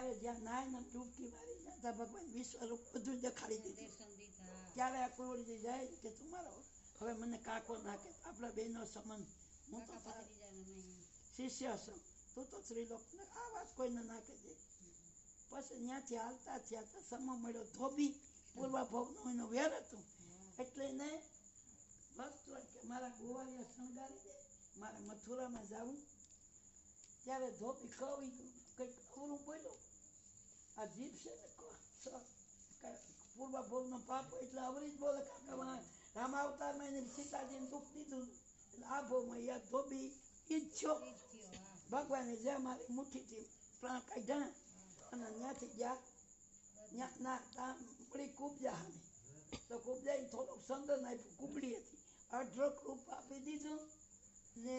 ત્યારે જ્યાં નાયને ડૂબકી મારી ત્યાં ભગવાન વિશ્વરૂપ બધું દેખાડી દીધું. ત્યારે આ કુંવરજી જાય કે તું મારો હવે મને કાકો નાખે આપણા બેનો સંબંધ હું તો શિષ્ય છું તું તો સ્ત્રીલોક આ વાત કોઈને નાખે દે. પછી ત્યાંથી હાલતા થયા તો સમો મળ્યો. ધોબી પૂર્વા ભોગનો એનો વેર હતું. એટલે એને વસ્તુ કે મારા ગોવાળિયા શણગારી દે મારે મથુરામાં જવું ત્યારે ધોબી કવિ કંઈક અવરું બોલ્યો. આ જીભ છે ને પૂર્વ ભોગનો પાપ એટલે અવરી જ બોલે કાકા રામ અવતારમાં એને સીતાજીને દુઃખ દીધું એટલે આ ભોગમાં યાદ ધોબી ઈચ્છો ભગવાને જે મારી મુઠ્ઠીથી પ્રાણ કાઢ્યા અને ત્યાંથી ગયા. ત્યાં ના ત્યાં મળી કૂબજા સામે તો કૂબજાએ થોડુંક સંદન આપ્યું કૂપડી હતી. અઢળક રૂપ આપી દીધું ને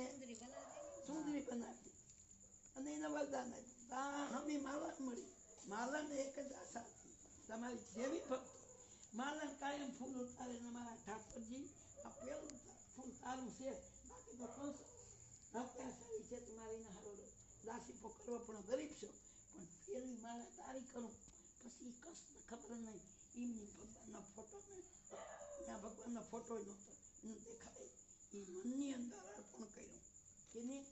સુંદરી બનાવી અને એને વરદાન આપ્યું. ત્યાં હમી માલણ માલણ એક જ આશા તમારી જેવી ભક્તો માલણ કાયમ ફૂલ ઉતારે ને મારા ઠાકોરજી આ પેલું ફૂલ તારું છે. બાકી તો કંસ અત્યાશાળી છે તમારી હારો દાસી પકડવો પણ ગરીબ છો. પણ પેલી માળા તારી કરું. પછી કસને ખબર નહીં એમની ભગવાનનો ફોટો ને ત્યાં ભગવાનનો ફોટો નહોતો. એનું દેખાય. એ મનની અંદર અર્પણ કર્યું. કેને?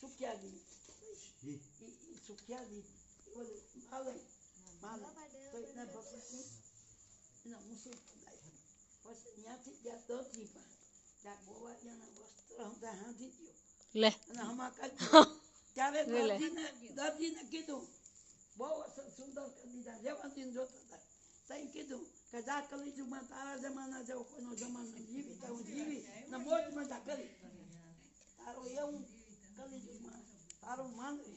સુખ્યાદી એ માલય માલય તો એના ભગવાનની એના મુસીબત આવી પછી ત્યાંથી ગયા દરજી પાસે ત્યાં ગોવાળિયાના વસ્ત્ર હતા હાંધી ગયો લે. અને હમા કાઢી ત્યારે દર્દીને દર્દીને કીધું બહુ સુંદર કરી દીધા જેવાંતીને જોતા હતા તઈ કીધું કે જા કલીજુગમાં તારા જમાના જેવો કોઈનો જમાનો જીવી તો હું જીવી ને મોજ મજા કરી તારો એવું કલીજુગમાં તારું માનવી